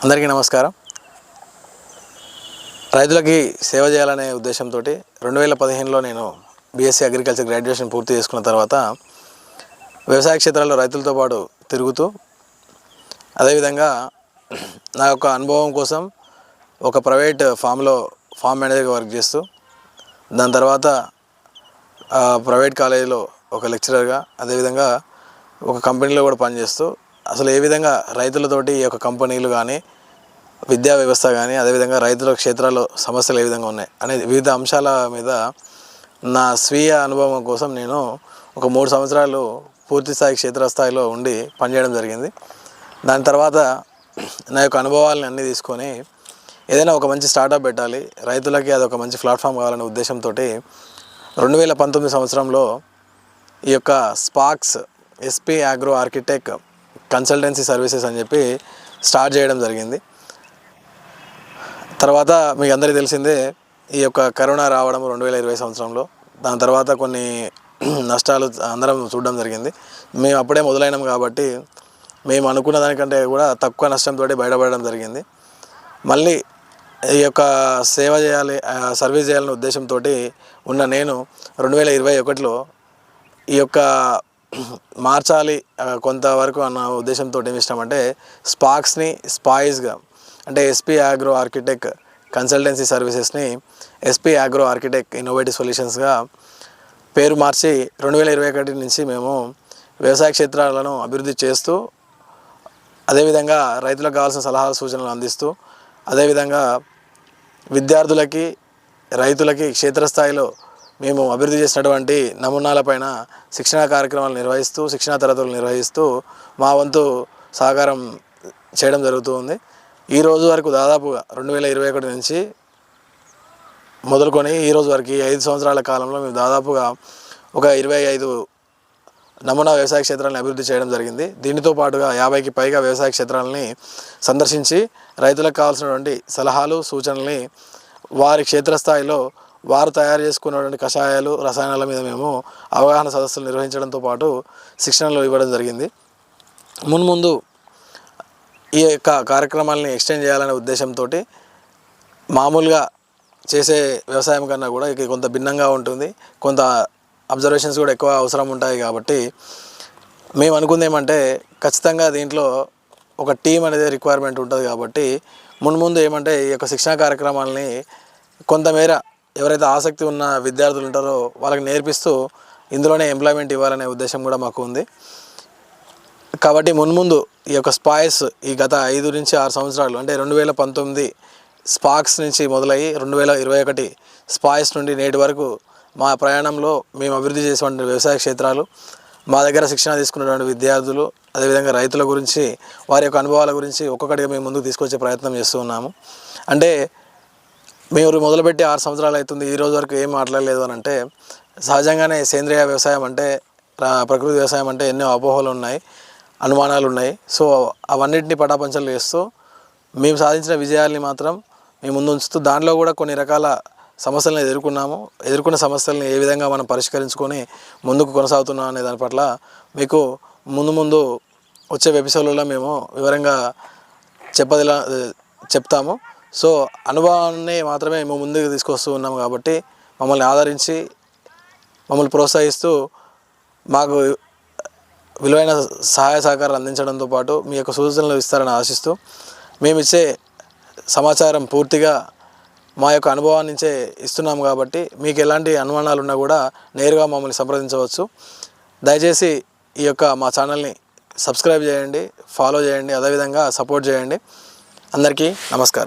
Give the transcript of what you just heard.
అందరికీ నమస్కారం. రైతులకి సేవ చేయాలనే ఉద్దేశంతో రెండు వేల పదిహేనులో నేను బీఎస్సీ అగ్రికల్చర్ గ్రాడ్యుయేషన్ పూర్తి చేసుకున్న తర్వాత వ్యవసాయ క్షేత్రాల్లో రైతులతో పాటు తిరుగుతూ అదేవిధంగా నా యొక్క అనుభవం కోసం ఒక ప్రైవేట్ ఫామ్లో ఫామ్ మేనేజర్గా వర్క్ చేస్తూ దాని తర్వాత ప్రైవేట్ కాలేజీలో ఒక లెక్చరర్గా అదేవిధంగా ఒక కంపెనీలో కూడా పనిచేస్తూ అసలు ఏ విధంగా రైతులతోటి ఈ యొక్క కంపెనీలు కానీ విద్యా వ్యవస్థ కానీ అదేవిధంగా రైతుల క్షేత్రాల్లో సమస్యలు ఏ విధంగా ఉన్నాయి అనే వివిధ అంశాల మీద నా స్వీయ అనుభవం కోసం నేను ఒక మూడు సంవత్సరాలు పూర్తి స్థాయి క్షేత్రస్థాయిలో ఉండి పనిచేయడం జరిగింది. దాని తర్వాత నా యొక్క అనుభవాలను అన్నీ తీసుకొని ఏదైనా ఒక మంచి స్టార్టప్ పెట్టాలి రైతులకి అది ఒక మంచి ప్లాట్ఫామ్ కావాలనే ఉద్దేశంతో రెండు వేల పంతొమ్మిది సంవత్సరంలో ఈ యొక్క sparks SP agro architect consultancy services అని చెప్పి స్టార్ట్ చేయడం జరిగింది. తర్వాత మీకు అందరికీ తెలిసిందే ఈ యొక్క కరోనా రావడం రెండు వేల ఇరవై సంవత్సరంలో దాని తర్వాత కొన్ని నష్టాలు అందరం చూడడం జరిగింది. మేము అప్పుడే మొదలైనాం కాబట్టి మేము అనుకున్న దానికంటే కూడా తక్కువ నష్టంతో బయటపడడం జరిగింది. మళ్ళీ ఈ యొక్క సేవ చేయాలి సర్వీస్ చేయాలనే ఉద్దేశంతో ఉన్న నేను రెండు వేల ఇరవై ఒకటిలో ఈ యొక్క మార్చాలి కొంతవరకు అన్న ఉద్దేశంతో ఏమి అంటే స్పార్క్స్ని స్పాయిస్గా అంటే S P agro architect consultancy సర్వీసెస్ని S P agro architect innovative సొల్యూషన్స్గా పేరు మార్చి రెండు వేల ఇరవై ఒకటి నుంచి మేము వ్యవసాయ క్షేత్రాలను అభివృద్ధి చేస్తూ అదేవిధంగా రైతులకు కావాల్సిన సలహాలు సూచనలు అందిస్తూ అదేవిధంగా విద్యార్థులకి రైతులకి క్షేత్రస్థాయిలో మేము అభివృద్ధి చేసినటువంటి నమూనాలపైన శిక్షణా కార్యక్రమాలు నిర్వహిస్తూ శిక్షణా తరగతులు నిర్వహిస్తూ మా వంతు సహకారం చేయడం జరుగుతుంది ఈ రోజు వరకు దాదాపుగా రెండు వేల ఇరవై ఒకటి నుంచి మొదలుకొని ఈ రోజు వరకు ఈ ఐదు సంవత్సరాల కాలంలో మేము దాదాపుగా ఒక ఇరవై ఐదు నమూనా వ్యవసాయ క్షేత్రాలను అభివృద్ధి చేయడం జరిగింది. దీనితో పాటుగా యాభైకి పైగా వ్యవసాయ క్షేత్రాలని సందర్శించి రైతులకు కావాల్సినటువంటి సలహాలు సూచనల్ని వారి క్షేత్రస్థాయిలో వారు తయారు చేసుకున్నటువంటి కషాయాలు రసాయనాల మీద మేము అవగాహన సదస్సులు నిర్వహించడంతో పాటు శిక్షణలు ఇవ్వడం జరిగింది. మున్ముందు ఈ యొక్క కార్యక్రమాలని ఎక్స్టెండ్ చేయాలనే ఉద్దేశంతో మామూలుగా చేసే వ్యవసాయం కన్నా కూడా ఇక కొంత భిన్నంగా ఉంటుంది. కొంత అబ్జర్వేషన్స్ కూడా ఎక్కువ అవసరం ఉంటాయి కాబట్టి మేము అనుకుంది ఏమంటే ఖచ్చితంగా దీంట్లో ఒక టీం అనేది రిక్వైర్మెంట్ ఉంటుంది కాబట్టి మున్ముందు ఏమంటే ఈ యొక్క శిక్షణా కార్యక్రమాలని కొంతమేర ఎవరైతే ఆసక్తి ఉన్న విద్యార్థులు ఉంటారో వాళ్ళకి నేర్పిస్తూ ఇందులోనే ఎంప్లాయ్మెంట్ ఇవ్వాలనే ఉద్దేశం కూడా మాకు ఉంది. కాబట్టి మున్ముందు ఈ యొక్క స్పాయిస్ ఈ గత ఐదు నుంచి ఆరు సంవత్సరాలు అంటే రెండు వేల పంతొమ్మిది స్పాక్స్ నుంచి మొదలయ్యి రెండు వేల ఇరవై ఒకటి స్పాయిస్ నుండి నేటి వరకు మా ప్రయాణంలో మేము అభివృద్ధి చేసేటువంటి వ్యవసాయ క్షేత్రాలు మా దగ్గర శిక్షణ తీసుకున్నటువంటి విద్యార్థులు అదేవిధంగా రైతుల గురించి వారి యొక్క అనుభవాల గురించి ఒక్కొక్కటిగా మేము ముందుకు తీసుకొచ్చే ప్రయత్నం చేస్తూ ఉన్నాము. అంటే మేము మొదలుపెట్టి ఆరు సంవత్సరాలు అవుతుంది ఈ రోజు వరకు ఏం మాట్లాడలేదు అని అంటే సహజంగానే సేంద్రియ వ్యవసాయం అంటే ప్రకృతి వ్యవసాయం అంటే ఎన్నో అపోహలు ఉన్నాయి అనుమానాలు ఉన్నాయి. సో అవన్నిటిని పటాపంచలు చేస్తూ మేము సాధించిన విజయాల్ని మాత్రం మేము ముందు ఉంచుతూ దాంట్లో కూడా కొన్ని రకాల సమస్యలను ఎదుర్కొన్నాము. ఎదుర్కొన్న సమస్యలను ఏ విధంగా మనం పరిష్కరించుకొని ముందుకు కొనసాగుతున్నాం అనే దాని పట్ల మీకు ముందు ముందు వచ్చే ఎపిసోడ్లలో మేము వివరంగా చెప్పదిలా చెప్తాము. సో అనుభవాన్ని మాత్రమే మేము ముందుకు తీసుకొస్తూ ఉన్నాము కాబట్టి మమ్మల్ని ఆదరించి మమ్మల్ని ప్రోత్సహిస్తూ మాకు విలువైన సహాయ సహకారాలు అందించడంతో పాటు మీ యొక్క సూచనలు ఇస్తారని ఆశిస్తూ మేము ఇచ్చే సమాచారం పూర్తిగా మా యొక్క అనుభవాన్ని నుంచే కాబట్టి మీకు ఎలాంటి అనుమానాలు ఉన్నా కూడా నేరుగా మమ్మల్ని సంప్రదించవచ్చు. దయచేసి ఈ యొక్క మా ఛానల్ని సబ్స్క్రైబ్ చేయండి ఫాలో చేయండి అదేవిధంగా సపోర్ట్ చేయండి. అందరికీ నమస్కారం.